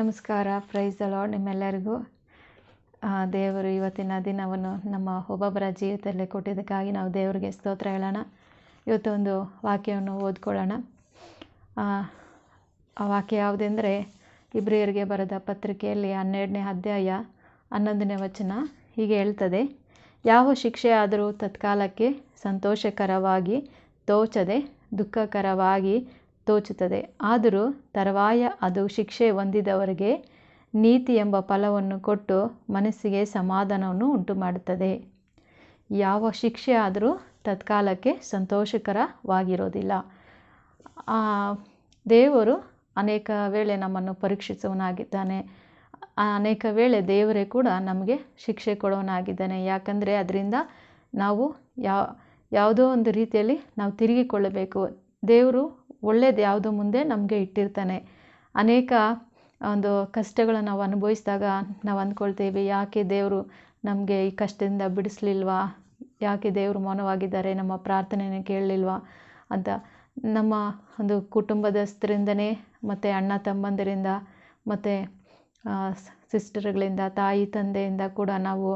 ನಮಸ್ಕಾರ price lord ನಿಮ್ಮೆಲ್ಲರಿಗೂ. ದೇವರು ಇವತ್ತಿನ ದಿನವನ್ನು ನಮ್ಮ ಒಬ್ಬೊಬ್ಬರ ಜೀವಿತದಲ್ಲಿ ಕೊಟ್ಟಿದ್ದಕ್ಕಾಗಿ ನಾವು ದೇವರಿಗೆ ಸ್ತೋತ್ರ ಹೇಳೋಣ. ಇವತ್ತು ಒಂದು ವಾಕ್ಯವನ್ನು ಓದ್ಕೊಳ್ಳೋಣ. ಆ ವಾಕ್ಯ ಯಾವುದೆಂದರೆ ಇಬ್ರಿಯರಿಗೆ ಬರೆದ ಪತ್ರಿಕೆಯಲ್ಲಿ ಹನ್ನೆರಡನೇ ಅಧ್ಯಾಯ ಹನ್ನೊಂದನೇ ವಚನ ಹೀಗೆ ಹೇಳ್ತದೆ, ಯಾವ ಶಿಕ್ಷೆ ಆದರೂ ತತ್ಕಾಲಕ್ಕೆ ಸಂತೋಷಕರವಾಗಿ, ತೋಚದೆ, ದುಃಖಕರವಾಗಿ ತೋಚುತ್ತದೆ. ಆದರೂ ತರುವಾಯ ಅದು ಶಿಕ್ಷೆ ಹೊಂದಿದವರಿಗೆ ನೀತಿ ಎಂಬ ಫಲವನ್ನು ಕೊಟ್ಟು ಮನಸ್ಸಿಗೆ ಸಮಾಧಾನವನ್ನು ಉಂಟು ಮಾಡುತ್ತದೆ ಯಾವ ಶಿಕ್ಷೆ ಆದರೂ ತತ್ಕಾಲಕ್ಕೆ ಸಂತೋಷಕರವಾಗಿರೋದಿಲ್ಲ. ದೇವರು ಅನೇಕ ವೇಳೆ ನಮ್ಮನ್ನು ಪರೀಕ್ಷಿಸುವನಾಗಿದ್ದಾನೆ ಅನೇಕ ವೇಳೆ ದೇವರೇ ಕೂಡ ನಮಗೆ ಶಿಕ್ಷೆ ಕೊಡೋನಾಗಿದ್ದಾನೆ ಯಾಕಂದರೆ ಅದರಿಂದ ನಾವು ಯಾವ ಯಾವುದೋ ಒಂದು ರೀತಿಯಲ್ಲಿ ನಾವು ತಿರುಗಿಕೊಳ್ಳಬೇಕು. ದೇವರು ಒಳ್ಳೇದು ಯಾವುದೋ ಮುಂದೆ ನಮಗೆ ಇಟ್ಟಿರ್ತಾನೆ. ಅನೇಕ ಒಂದು ಕಷ್ಟಗಳನ್ನು ನಾವು ಅನುಭವಿಸಿದಾಗ ನಾವು ಅಂದ್ಕೊಳ್ತೇವೆ, ಯಾಕೆ ದೇವರು ನಮಗೆ ಈ ಕಷ್ಟದಿಂದ ಬಿಡಿಸ್ಲಿಲ್ವಾ? ಯಾಕೆ ದೇವರು ಮೌನವಾಗಿದ್ದಾರೆ? ನಮ್ಮ ಪ್ರಾರ್ಥನೆಯನ್ನು ಕೇಳಲಿಲ್ವಾ? ಅಂತ. ನಮ್ಮ ಒಂದು ಕುಟುಂಬದಸ್ಥರಿಂದನೇ ಮತ್ತು ಅಣ್ಣ ತಮ್ಮಂದಿರಿಂದ ಮತ್ತು ಸಿಸ್ಟರ್ಗಳಿಂದ, ತಾಯಿ ತಂದೆಯಿಂದ ಕೂಡ ನಾವು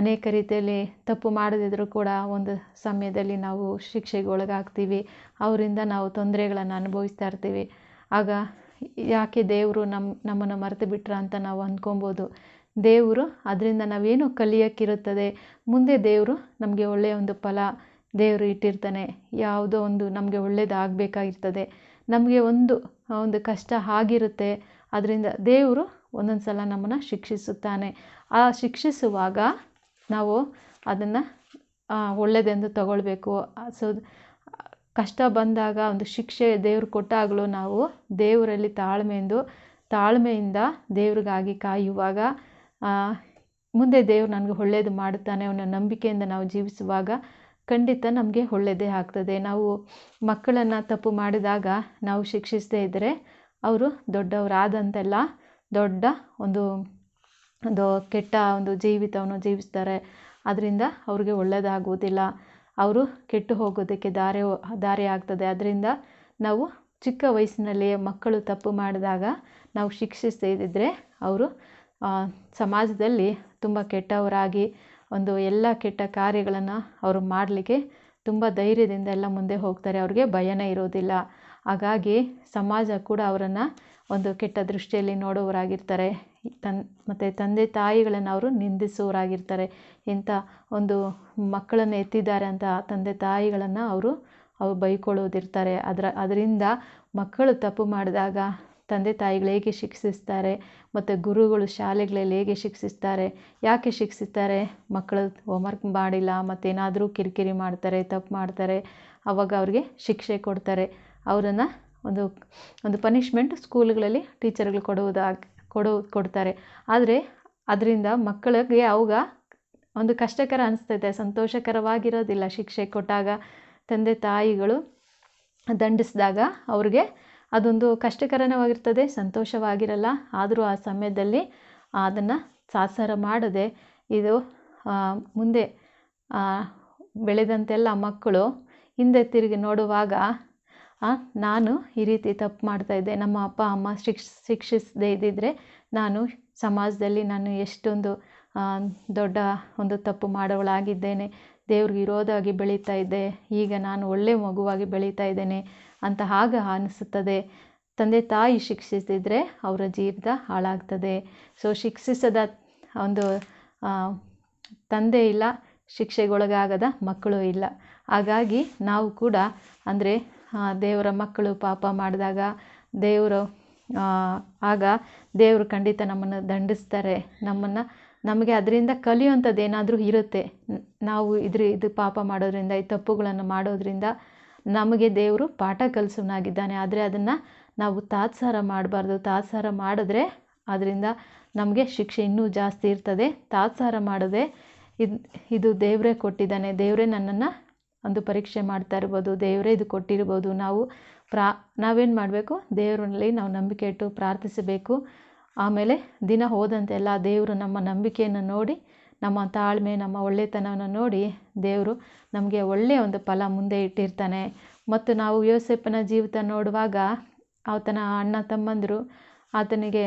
ಅನೇಕ ರೀತಿಯಲ್ಲಿ ತಪ್ಪು ಮಾಡದಿದ್ದರೂ ಕೂಡ ಒಂದು ಸಮಯದಲ್ಲಿ ನಾವು ಶಿಕ್ಷೆಗೆ ಒಳಗಾಗ್ತೀವಿ. ಅವರಿಂದ ನಾವು ತೊಂದರೆಗಳನ್ನು ಅನುಭವಿಸ್ತಾ ಇರ್ತೀವಿ. ಆಗ ಯಾಕೆ ದೇವರು ನಮ್ಮ ನಮ್ಮನ್ನು ಮರೆತು ಬಿಟ್ರ ಅಂತ ನಾವು ಅಂದ್ಕೊಬೋದು ದೇವರು ಅದರಿಂದ ನಾವೇನು ಕಲಿಯೋಕ್ಕಿರುತ್ತದೆ? ಮುಂದೆ ದೇವರು ನಮಗೆ ಒಳ್ಳೆಯ ಒಂದು ಫಲ ದೇವರು ಇಟ್ಟಿರ್ತಾನೆ. ಯಾವುದೋ ಒಂದು ನಮಗೆ ಒಳ್ಳೆಯದಾಗಬೇಕಾಗಿರ್ತದೆ ನಮಗೆ ಒಂದು ಒಂದು ಕಷ್ಟ ಆಗಿರುತ್ತೆ. ಅದರಿಂದ ದೇವರು ಒಂದೊಂದು ಸಲ ನಮ್ಮನ್ನು ಶಿಕ್ಷಿಸುತ್ತಾನೆ. ಆ ಶಿಕ್ಷಿಸುವಾಗ ನಾವು ಅದನ್ನು ಒಳ್ಳೆಯದೆಂದು ತಗೊಳ್ಬೇಕು. ಸೊ, ಕಷ್ಟ ಬಂದಾಗ ಒಂದು ಶಿಕ್ಷೆ ದೇವರು ಕೊಟ್ಟಾಗಲೂ ನಾವು ದೇವರಲ್ಲಿ ತಾಳ್ಮೆಯಿಂದ ತಾಳ್ಮೆಯಿಂದ ದೇವ್ರಿಗಾಗಿ ಕಾಯುವಾಗ ಮುಂದೆ ದೇವ್ರು ನನಗೆ ಒಳ್ಳೇದು ಮಾಡುತ್ತಾನೆ ಅವನ ನಂಬಿಕೆಯಿಂದ ನಾವು ಜೀವಿಸುವಾಗ ಖಂಡಿತ ನಮಗೆ ಒಳ್ಳೆಯದೇ ಆಗ್ತದೆ. ನಾವು ಮಕ್ಕಳನ್ನು ತಪ್ಪು ಮಾಡಿದಾಗ ನಾವು ಶಿಕ್ಷಿಸದೇ ಇದ್ದರೆ ಅವರು ದೊಡ್ಡವರಾದಂತೆಲ್ಲ ದೊಡ್ಡ ಒಂದು ಒಂದು ಕೆಟ್ಟ ಒಂದು ಜೀವಿತವನ್ನು ಜೀವಿಸ್ತಾರೆ. ಅದರಿಂದ ಅವ್ರಿಗೆ ಒಳ್ಳೆಯದಾಗುವುದಿಲ್ಲ ಅವರು ಕೆಟ್ಟು ಹೋಗೋದಕ್ಕೆ ದಾರಿ ದಾರಿ ಆಗ್ತದೆ. ಅದರಿಂದ ನಾವು ಚಿಕ್ಕ ವಯಸ್ಸಿನಲ್ಲಿಯೇ ಮಕ್ಕಳು ತಪ್ಪು ಮಾಡಿದಾಗ ನಾವು ಶಿಕ್ಷಿಸದಿದ್ದರೆ ಅವರು ಸಮಾಜದಲ್ಲಿ ತುಂಬ ಕೆಟ್ಟವರಾಗಿ ಒಂದು ಎಲ್ಲ ಕೆಟ್ಟ ಕಾರ್ಯಗಳನ್ನು ಅವರು ಮಾಡಲಿಕ್ಕೆ ತುಂಬ ಧೈರ್ಯದಿಂದ ಎಲ್ಲ ಮುಂದೆ ಹೋಗ್ತಾರೆ. ಅವ್ರಿಗೆ ಭಯನೇ ಇರೋದಿಲ್ಲ. ಹಾಗಾಗಿ ಸಮಾಜ ಕೂಡ ಅವರನ್ನು ಒಂದು ಕೆಟ್ಟ ದೃಷ್ಟಿಯಲ್ಲಿ ನೋಡುವವರಾಗಿರ್ತಾರೆ ತನ್, ಮತ್ತು ತಂದೆ ತಾಯಿಗಳನ್ನು ಅವರು ನಿಂದಿಸೋರಾಗಿರ್ತಾರೆ. ಇಂಥ ಒಂದು ಮಕ್ಕಳನ್ನು ಎತ್ತಿದ್ದಾರೆ ಅಂತ ತಂದೆ ತಾಯಿಗಳನ್ನು ಅವರು, ಅವ್ರು ಬೈಕೊಳ್ಳೋದಿರ್ತಾರೆ. ಅದರ, ಅದರಿಂದ ಮಕ್ಕಳು ತಪ್ಪು ಮಾಡಿದಾಗ ತಂದೆ ತಾಯಿಗಳು ಹೇಗೆ ಶಿಕ್ಷಿಸ್ತಾರೆ, ಮತ್ತು ಗುರುಗಳು ಶಾಲೆಗಳಲ್ಲಿ ಹೇಗೆ ಶಿಕ್ಷಿಸ್ತಾರೆ, ಯಾಕೆ ಶಿಕ್ಷಿಸ್ತಾರೆ, ಮಕ್ಕಳು ಹೋಮ್ವರ್ಕ್ ಮಾಡಿಲ್ಲ, ಮತ್ತೇನಾದರೂ ಕಿರಿಕಿರಿ ಮಾಡ್ತಾರೆ, ತಪ್ಪು ಮಾಡ್ತಾರೆ, ಅವಾಗ ಅವ್ರಿಗೆ ಶಿಕ್ಷೆ ಕೊಡ್ತಾರೆ. ಅವರನ್ನು ಒಂದು ಒಂದು ಪನಿಷ್ಮೆಂಟ್ ಸ್ಕೂಲ್ಗಳಲ್ಲಿ ಟೀಚರ್ಗಳು ಕೊಡುವುದಾಗಿ ಕೊಡೋ, ಕೊಡ್ತಾರೆ. ಆದರೆ ಅದರಿಂದ ಮಕ್ಕಳಿಗೆ ಅವಾಗ ಒಂದು ಕಷ್ಟಕರ ಅನಿಸ್ತೈತೆ, ಸಂತೋಷಕರವಾಗಿರೋದಿಲ್ಲ. ಶಿಕ್ಷೆ ಕೊಟ್ಟಾಗ ತಂದೆ, ತಾಯಿಗಳು ದಂಡಿಸಿದಾಗ ಅವ್ರಿಗೆ ಅದೊಂದು ಕಷ್ಟಕರವಾಗಿರ್ತದೆ ಸಂತೋಷವಾಗಿರಲ್ಲ. ಆದರೂ ಆ ಸಮಯದಲ್ಲಿ ಅದನ್ನು ಸಾಸಾರ ಮಾಡದೆ ಇದು ಮುಂದೆ ಬೆಳೆದಂತೆಲ್ಲ ಮಕ್ಕಳು ಹಿಂದೆ ತಿರುಗಿ ನೋಡುವಾಗ ನಾನು ಈ ರೀತಿ ತಪ್ಪು ಮಾಡ್ತಾಯಿದ್ದೆ ನಮ್ಮ ಅಪ್ಪ, ಅಮ್ಮ ಶಿಕ್ಷ್, ಶಿಕ್ಷಿಸದೇ ಇದ್ದಿದ್ದರೆ ನಾನು ಸಮಾಜದಲ್ಲಿ ನಾನು ಎಷ್ಟೊಂದು ದೊಡ್ಡ ಒಂದು ತಪ್ಪು ಮಾಡೋಳಾಗಿದ್ದೇನೆ ದೇವ್ರಿಗೆ ವಿರೋಧವಾಗಿ ಬೆಳೀತಾ ಇದ್ದೆ. ಈಗ ನಾನು ಒಳ್ಳೆ ಮಗುವಾಗಿ ಬೆಳೀತಾ ಇದ್ದೇನೆ ಅಂತ ಆಗ ಅನಿಸುತ್ತದೆ. ತಂದೆ ತಾಯಿ ಶಿಕ್ಷಿಸಿದರೆ ಅವರ ಜೀವಿತ ಹಾಳಾಗ್ತದೆ. ಸೊ ಶಿಕ್ಷಿಸದ ಒಂದು ತಂದೆ ಇಲ್ಲ, ಶಿಕ್ಷೆಗೊಳಗಾಗದ ಮಕ್ಕಳು ಇಲ್ಲ. ಹಾಗಾಗಿ ನಾವು ಕೂಡ ಅಂದರೆ ದೇವರ ಮಕ್ಕಳು ಪಾಪ ಮಾಡಿದಾಗ ದೇವರು ಆಗ ದೇವರು ಖಂಡಿತ ನಮ್ಮನ್ನು ದಂಡಿಸ್ತಾರೆ. ನಮ್ಮನ್ನು, ನಮಗೆ ಅದರಿಂದ ಕಲಿಯುವಂಥದ್ದು ಏನಾದರೂ ಇರುತ್ತೆ ನಾವು ಇದ್ರ, ಇದು ಪಾಪ ಮಾಡೋದ್ರಿಂದ, ಈ ತಪ್ಪುಗಳನ್ನು ಮಾಡೋದ್ರಿಂದ ನಮಗೆ ದೇವರು ಪಾಠ ಕಲಿಸೋನಾಗಿದ್ದಾನೆ ಆದರೆ ಅದನ್ನು ನಾವು ತಾತ್ಸಾರ ಮಾಡಬಾರ್ದು. ತಾತ್ಸಾರ ಮಾಡಿದ್ರೆ ಅದರಿಂದ ನಮಗೆ ಶಿಕ್ಷೆ ಇನ್ನೂ ಜಾಸ್ತಿ ಇರ್ತದೆ. ತಾತ್ಸಾರ ಮಾಡದೆ ಇದು ಇದು ದೇವರೇ ಕೊಟ್ಟಿದ್ದಾನೆ. ದೇವರೇ ನನ್ನನ್ನು ಒಂದು ಪರೀಕ್ಷೆ ಮಾಡ್ತಾ ಇರ್ಬೋದು, ದೇವರೇ ಇದು ಕೊಟ್ಟಿರ್ಬೋದು. ನಾವು ಪ್ರಾ, ನಾವೇನು ಮಾಡಬೇಕು? ದೇವರಲ್ಲಿ ನಾವು ನಂಬಿಕೆ ಇಟ್ಟು ಪ್ರಾರ್ಥಿಸಬೇಕು. ಆಮೇಲೆ ದಿನ ಹೋದಂತೆಲ್ಲ ದೇವರು ನಮ್ಮ ನಂಬಿಕೆಯನ್ನು ನೋಡಿ, ನಮ್ಮ ತಾಳ್ಮೆ, ನಮ್ಮ ಒಳ್ಳೆತನವನ್ನು ನೋಡಿ ದೇವರು ನಮಗೆ ಒಳ್ಳೆಯ ಒಂದು ಫಲ ಮುಂದೆ ಇಟ್ಟಿರ್ತಾನೆ. ಮತ್ತು ನಾವು ಯೋಸೆಪ್ಪನ ಜೀವಿತ ನೋಡುವಾಗ ಆತನ ಅಣ್ಣ ತಮ್ಮಂದಿರು ಆತನಿಗೆ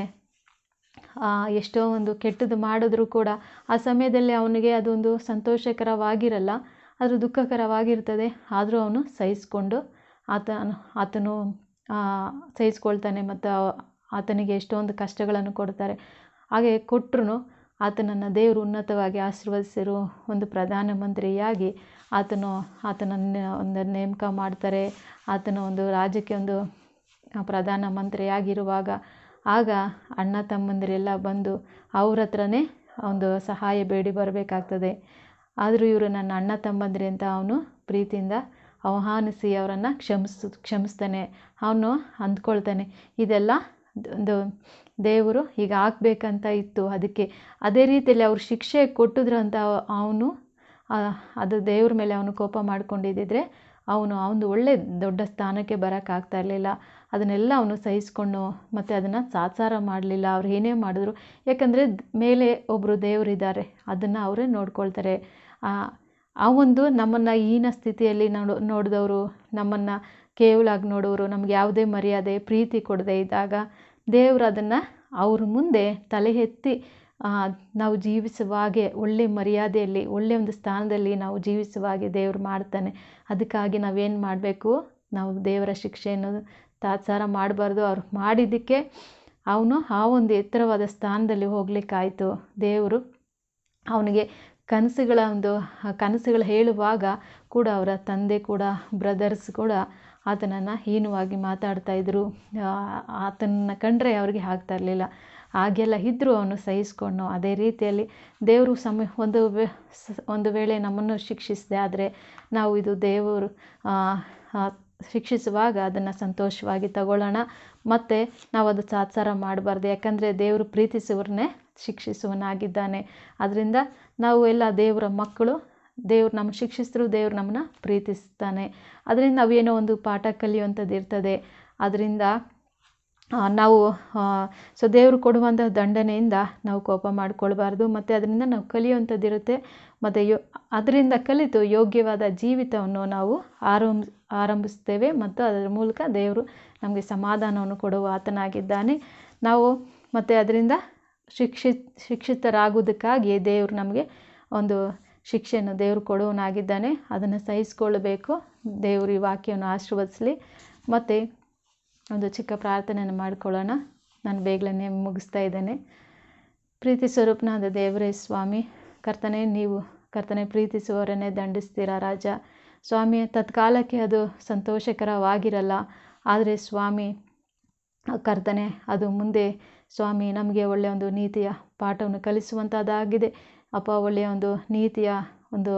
ಎಷ್ಟೋ ಒಂದು ಕೆಟ್ಟದ್ದು ಮಾಡಿದ್ರೂ ಕೂಡ ಆ ಸಮಯದಲ್ಲಿ ಅವನಿಗೆ ಅದೊಂದು ಸಂತೋಷಕರವಾಗಿರಲ್ಲ. ಅದು ದುಃಖಕರವಾಗಿರ್ತದೆ. ಆದರೂ ಅವನು ಸಹಿಸ್ಕೊಂಡು ಆತ ಆತನು ಸಹಿಸ್ಕೊಳ್ತಾನೆ ಮತ್ತು ಆತನಿಗೆ ಎಷ್ಟೊಂದು ಕಷ್ಟಗಳನ್ನು ಕೊಡ್ತಾರೆ. ಹಾಗೆ ಕೊಟ್ಟರು ಆತನನ್ನು ದೇವರು ಉನ್ನತವಾಗಿ ಆಶೀರ್ವದಿಸಿರೋ ಒಂದು ಪ್ರಧಾನಮಂತ್ರಿಯಾಗಿ ಆತನು ಆತನನ್ನು ಒಂದು ನೇಮಕ ಮಾಡ್ತಾರೆ. ಆತನ ಒಂದು ರಾಜ್ಯಕ್ಕೆ ಒಂದು ಪ್ರಧಾನಮಂತ್ರಿಯಾಗಿರುವಾಗ ಆಗ ಅಣ್ಣ ತಮ್ಮಂದಿರೆಲ್ಲ ಬಂದು ಅವ್ರ ಹತ್ರನೇ ಒಂದು ಸಹಾಯ ಬೇಡಿ ಬರಬೇಕಾಗ್ತದೆ. ಆದರೂ ಇವರು ನನ್ನ ಅಣ್ಣ ತಮ್ಮಂದಿರಿ ಅಂತ ಅವನು ಪ್ರೀತಿಯಿಂದ ಆಹ್ವಾನಿಸಿ ಅವರನ್ನು ಕ್ಷಮಿಸ್, ಕ್ಷಮಿಸ್ತಾನೆ. ಅವನು ಅಂದ್ಕೊಳ್ತಾನೆ, ಇದೆಲ್ಲ ಒಂದು ದೇವರು ಈಗ ಆಗಬೇಕಂತ ಇತ್ತು, ಅದಕ್ಕೆ ಅದೇ ರೀತಿಯಲ್ಲಿ ಅವ್ರು ಶಿಕ್ಷೆ ಕೊಟ್ಟಿದ್ರು ಅಂತ ಅವನು ಅದು ದೇವ್ರ ಮೇಲೆ ಅವನು ಕೋಪ ಮಾಡ್ಕೊಂಡಿದ್ದಿದ್ರೆ ಅವನು ಅವನು ಒಳ್ಳೆ ದೊಡ್ಡ ಸ್ಥಾನಕ್ಕೆ ಬರೋಕ್ಕಾಗ್ತಾ ಇರಲಿಲ್ಲ. ಅದನ್ನೆಲ್ಲ ಅವನು ಸಹಿಸ್ಕೊಂಡು ಮತ್ತು ಅದನ್ನು ಸಾತ್ಸಾರ ಮಾಡಲಿಲ್ಲ. ಅವ್ರು ಏನೇ ಮಾಡಿದ್ರು, ಯಾಕಂದರೆ ಮೇಲೆ ಒಬ್ಬರು ದೇವರಿದ್ದಾರೆ, ಅದನ್ನು ಅವರೇ ನೋಡ್ಕೊಳ್ತಾರೆ. ಆ ಒಂದು ನಮ್ಮನ್ನು ಹೀನ ಸ್ಥಿತಿಯಲ್ಲಿ ನೋಡು, ನೋಡಿದವರು, ನಮ್ಮನ್ನು ಕೇವಲಾಗಿ ನೋಡೋರು, ನಮ್ಗೆ ಯಾವುದೇ ಮರ್ಯಾದೆ, ಪ್ರೀತಿ ಕೊಡದೆ ಇದ್ದಾಗ ದೇವರು ಅದನ್ನು ಅವ್ರ ಮುಂದೆ ತಲೆ ಎತ್ತಿ ನಾವು ಜೀವಿಸುವ ಹಾಗೆ, ಒಳ್ಳೆ ಮರ್ಯಾದೆಯಲ್ಲಿ ಒಳ್ಳೆಯ ಒಂದು ಸ್ಥಾನದಲ್ಲಿ ನಾವು ಜೀವಿಸುವ ಹಾಗೆ ದೇವರು ಮಾಡ್ತಾನೆ. ಅದಕ್ಕಾಗಿ ನಾವೇನು ಮಾಡಬೇಕು? ನಾವು ದೇವರ ಶಿಕ್ಷೆಯನ್ನು ತಾತ್ಸಾರ ಮಾಡಬಾರ್ದು. ಅವ್ರು ಮಾಡಿದ್ದಕ್ಕೆ ಅವನು ಆ ಒಂದು ಎತ್ತರವಾದ ಸ್ಥಾನದಲ್ಲಿ ಹೋಗ್ಲಿಕ್ಕಾಯಿತು. ದೇವರು ಅವನಿಗೆ ಕನಸುಗಳ ಒಂದು ಕನಸುಗಳು ಹೇಳುವಾಗ ಕೂಡ ಅವರ ತಂದೆ ಕೂಡ ಬ್ರದರ್ಸ್ ಕೂಡ ಆತನನ್ನು ಹೀನವಾಗಿ ಮಾತಾಡ್ತಾ ಇದ್ದರು ಆತನನ್ನು ಕಂಡ್ರೆ ಅವ್ರಿಗೆ ಆಗ್ತಾ ಇರಲಿಲ್ಲ. ಹಾಗೆಲ್ಲ ಇದ್ದರೂ ಅವನು ಸಹಿಸ್ಕೊಂಡು ಅದೇ ರೀತಿಯಲ್ಲಿ ದೇವರು ಸಮ ಒಂದು ಒಂದು ವೇಳೆ ನಮ್ಮನ್ನು ಶಿಕ್ಷಿಸಿದೆ ಆದರೆ ನಾವು ಇದು ದೇವರು ಶಿಕ್ಷಿಸುವಾಗ ಅದನ್ನು ಸಂತೋಷವಾಗಿ ತಗೊಳ್ಳೋಣ. ಮತ್ತು ನಾವು ಅದು ತಾತ್ಸಾರ ಮಾಡಬಾರ್ದು. ಯಾಕಂದರೆ ದೇವರು ಪ್ರೀತಿಸುವರನ್ನೇ ಶಿಕ್ಷಿಸುವನಾಗಿದ್ದಾನೆ. ಅದರಿಂದ ನಾವು ಎಲ್ಲ ದೇವರ ಮಕ್ಕಳು, ದೇವ್ರು ನಮ್ಮ ಶಿಕ್ಷಿಸಿದ್ರು ದೇವ್ರು ನಮ್ಮನ್ನ ಪ್ರೀತಿಸ್ತಾನೆ. ಅದರಿಂದ ನಾವೇನೋ ಒಂದು ಪಾಠ ಕಲಿಯುವಂಥದ್ದು ಇರ್ತದೆ. ಅದರಿಂದ ನಾವು ಸೊ ದೇವರು ಕೊಡುವಂಥ ದಂಡನೆಯಿಂದ ನಾವು ಕೋಪ ಮಾಡಿಕೊಳ್ಬಾರ್ದು. ಮತ್ತು ಅದರಿಂದ ನಾವು ಕಲಿಯುವಂಥದ್ದು ಇರುತ್ತೆ. ಮತ್ತು ಯೋ ಅದರಿಂದ ಕಲಿತು ಯೋಗ್ಯವಾದ ಜೀವಿತವನ್ನು ನಾವು ಆರಂಭ, ಆರಂಭಿಸ್ತೇವೆ. ಮತ್ತು ಅದರ ಮೂಲಕ ದೇವರು ನಮಗೆ ಸಮಾಧಾನವನ್ನು ಕೊಡುವ ಆತನಾಗಿದ್ದಾನೆ. ನಾವು, ಮತ್ತು ಅದರಿಂದ ಶಿಕ್ಷಿ ಶಿಕ್ಷಿತರಾಗುವುದಕ್ಕಾಗಿ ದೇವರು ನಮಗೆ ಒಂದು ಶಿಕ್ಷೆಯನ್ನು ದೇವರು ಕೊಡುವನಾಗಿದ್ದಾನೆ ಅದನ್ನು ಸಹಿಸಿಕೊಳ್ಳಬೇಕು. ದೇವರು ಈ ವಾಕ್ಯವನ್ನು ಆಶೀರ್ವದಿಸಲಿ. ಮತ್ತು ಒಂದು ಚಿಕ್ಕ ಪ್ರಾರ್ಥನೆಯನ್ನು ಮಾಡಿಕೊಳ್ಳೋಣ. ನಾನು ಬೇಗನೆ ಮುಗಿಸ್ತಾ ಇದ್ದೇನೆ. ಪ್ರೀತಿ ಸ್ವರೂಪನಾದ ದೇವರೇ ಸ್ವಾಮಿ, ಕರ್ತನೆ, ನೀವು ಕರ್ತನೆ ಪ್ರೀತಿಸುವವರನ್ನೇ ದಂಡಿಸ್ತೀರಾ ರಾಜ. ಸ್ವಾಮಿ, ತತ್ಕಾಲಕ್ಕೆ ಅದು ಸಂತೋಷಕರವಾಗಿರಲ್ಲ. ಆದರೆ ಸ್ವಾಮಿ, ಕರ್ತನೆ, ಅದು ಮುಂದೆ ಸ್ವಾಮಿ, ನಮಗೆ ಒಳ್ಳೆಯ ಒಂದು ನೀತಿಯ ಪಾಠವನ್ನು ಕಲಿಸುವಂಥದ್ದಾಗಿದೆ ಅಪ್ಪ, ಒಳ್ಳೆಯ ಒಂದು ನೀತಿಯ ಒಂದು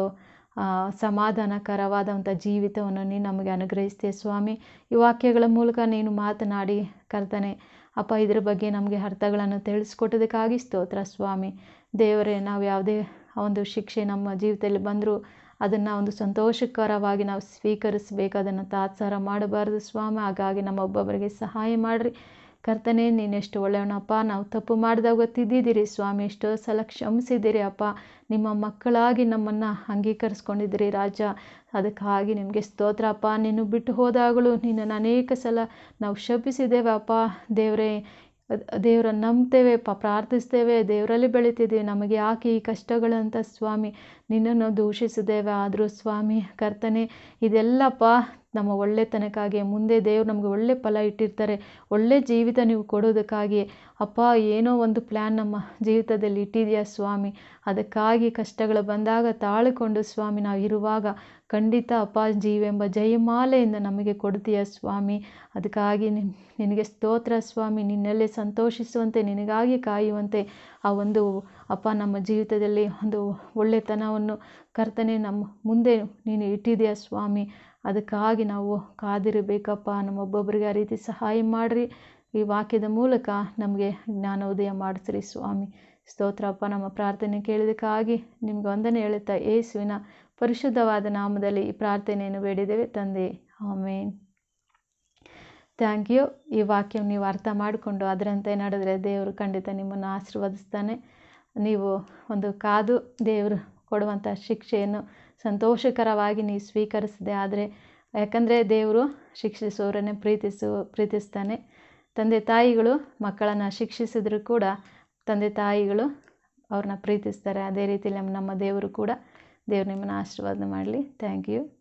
ಸಮಾಧಾನಕರವಾದಂಥ ಜೀವಿತವನ್ನು ನೀನು ನಮಗೆ ಅನುಗ್ರಹಿಸ್ತೀಯ ಸ್ವಾಮಿ. ಈ ವಾಕ್ಯಗಳ ಮೂಲಕ ನೀನು ಮಾತನಾಡಿ ಕರ್ತನೆ, ಅಪ್ಪ, ಇದರ ಬಗ್ಗೆ ನಮಗೆ ಅರ್ಥಗಳನ್ನು ತಿಳಿಸ್ಕೊಟ್ಟೋದಕ್ಕಾಗಿ ಸ್ತೋತ್ರ ಸ್ವಾಮಿ. ದೇವರೇ, ನಾವು ಯಾವುದೇ ಒಂದು ಶಿಕ್ಷೆ ನಮ್ಮ ಜೀವಿತದಲ್ಲಿ ಬಂದರೂ ಅದನ್ನು ಒಂದು ಸಂತೋಷಕರವಾಗಿ ನಾವು ಸ್ವೀಕರಿಸಬೇಕು, ಅದನ್ನು ತಾತ್ಸಾರ ಮಾಡಬಾರ್ದು ಸ್ವಾಮಿ. ಹಾಗಾಗಿ ನಮ್ಮ ಒಬ್ಬೊಬ್ಬರಿಗೆ ಸಹಾಯ ಮಾಡಿರಿ. ಕರ್ತನೆ ನೀನೆಷ್ಟು ಒಳ್ಳೆಯವನಪ್ಪ? ನಾವು ತಪ್ಪು ಮಾಡಿದಾಗ ಗೊತ್ತಿದ್ದಿದ್ದೀರಿ ಸ್ವಾಮಿ, ಎಷ್ಟೋ ಸಲ ಕ್ಷಮಿಸಿದ್ದೀರಿ ಅಪ್ಪ. ನಿಮ್ಮ ಮಕ್ಕಳಾಗಿ ನಮ್ಮನ್ನು ಅಂಗೀಕರಿಸ್ಕೊಂಡಿದ್ದೀರಿ ರಾಜ. ಅದಕ್ಕಾಗಿ ನಿಮಗೆ ಸ್ತೋತ್ರ ಅಪ್ಪ. ನೀನು ಬಿಟ್ಟು ಹೋದಾಗಲೂ ನಿನ್ನನ್ನು ಅನೇಕ ಸಲ ನಾವು ಶಪಿಸಿದ್ದೇವೆ ಅಪ್ಪ. ದೇವರೇ ದೇವರನ್ನು ನಂಬ್ತೇವೆ, ಪ, ಪ್ರಾರ್ಥಿಸ್ತೇವೆ. ದೇವರಲ್ಲಿ ಬೆಳಿತಿದ್ದೀವಿ. ನಮಗೆ ಯಾಕೆ ಈ ಕಷ್ಟಗಳಂತ ಸ್ವಾಮಿ? ನಿನ್ನನ್ನು ದೂಷಿಸಿದ್ದೇವೆ. ಆದರೂ ಸ್ವಾಮಿ, ಕರ್ತನೆ ಇದೆಲ್ಲಪ್ಪ ನಮ್ಮ ಒಳ್ಳೆತನಕ್ಕಾಗಿ ಮುಂದೆ ದೇವರು ನಮಗೆ ಒಳ್ಳೆ ಫಲ ಇಟ್ಟಿರ್ತಾರೆ, ಒಳ್ಳೆ ಜೀವಿತ ನೀವು ಕೊಡೋದಕ್ಕಾಗಿ ಅಪ್ಪ, ಏನೋ ಒಂದು ಪ್ಲ್ಯಾನ್ ನಮ್ಮ ಜೀವಿತದಲ್ಲಿ ಇಟ್ಟಿದೆಯಾ ಸ್ವಾಮಿ? ಅದಕ್ಕಾಗಿ ಕಷ್ಟಗಳು ಬಂದಾಗ ತಾಳಿಕೊಂಡು ಸ್ವಾಮಿ, ನಾವು ಇರುವಾಗ ಖಂಡಿತ ಅಪ್ಪ ಜೀವೆಂಬ ಜಯಮಾಲೆಯಿಂದ ನಮಗೆ ಕೊಡ್ತೀಯ ಸ್ವಾಮಿ? ಅದಕ್ಕಾಗಿ ನಿನಗೆ ಸ್ತೋತ್ರ ಸ್ವಾಮಿ, ನಿನ್ನಲ್ಲೇ ಸಂತೋಷಿಸುವಂತೆ, ನಿನಗಾಗಿ ಕಾಯುವಂತೆ ಆ ಒಂದು ಅಪ್ಪ ನಮ್ಮ ಜೀವಿತದಲ್ಲಿ ಒಂದು ಒಳ್ಳೆತನವನ್ನು ಕರ್ತನೆ ನಮ್ಮ ಮುಂದೆ ನೀನು ಇಟ್ಟಿದೆಯಾ ಸ್ವಾಮಿ? ಅದಕ್ಕಾಗಿ ನಾವು ಕಾದಿರಬೇಕಪ್ಪ. ನಮ್ಮೊಬ್ಬೊಬ್ಬರಿಗೆ ಆ ರೀತಿ ಸಹಾಯ ಮಾಡಿರಿ. ಈ ವಾಕ್ಯದ ಮೂಲಕ ನಮಗೆ ಜ್ಞಾನೋದಯ ಮಾಡಿಸ್ರಿ ಸ್ವಾಮಿ. ಸ್ತೋತ್ರಪ್ಪ. ನಮ್ಮ ಪ್ರಾರ್ಥನೆ ಕೇಳಿದಕ್ಕಾಗಿ ನಿಮ್ಗೆ ವಂದನೆ ಹೇಳುತ್ತಾ ಯೇಸುವಿನ ಪರಿಶುದ್ಧವಾದ ನಾಮದಲ್ಲಿ ಈ ಪ್ರಾರ್ಥನೆಯನ್ನು ಬೇಡಿದ್ದೇವೆ. ತಂದೆ, ಆಮೇನ್. Thank you. ಈ ವಾಕ್ಯ ನೀವು ಅರ್ಥ ಮಾಡಿಕೊಂಡು ಅದರಂತೆ ನಡೆದರೆ ದೇವರು ಖಂಡಿತ ನಿಮ್ಮನ್ನು ಆಶೀರ್ವದಿಸ್ತಾನೆ. ನೀವು ಒಂದು ಕಾದು ದೇವರು ಕೊಡುವಂಥ ಶಿಕ್ಷೆಯನ್ನು ಸಂತೋಷಕರವಾಗಿ ನೀವು ಸ್ವೀಕರಿಸಿದೆ. ಆದರೆ ಯಾಕಂದರೆ ದೇವರು ಶಿಕ್ಷಿಸುವವರನ್ನೇ ಪ್ರೀತಿಸು, ಪ್ರೀತಿಸ್ತಾನೆ. ತಂದೆ ತಾಯಿಗಳು ಮಕ್ಕಳನ್ನು ಶಿಕ್ಷಿಸಿದರೂ ಕೂಡ ತಂದೆ ತಾಯಿಗಳು ಅವ್ರನ್ನ ಪ್ರೀತಿಸ್ತಾರೆ. ಅದೇ ರೀತಿಯಲ್ಲಿ ನಮ್ಮ ನಮ್ಮ ದೇವರು ಕೂಡ ದೇವ್ರು ನಿಮ್ಮನ್ನು ಆಶೀರ್ವಾದ ಮಾಡಲಿ. Thank you.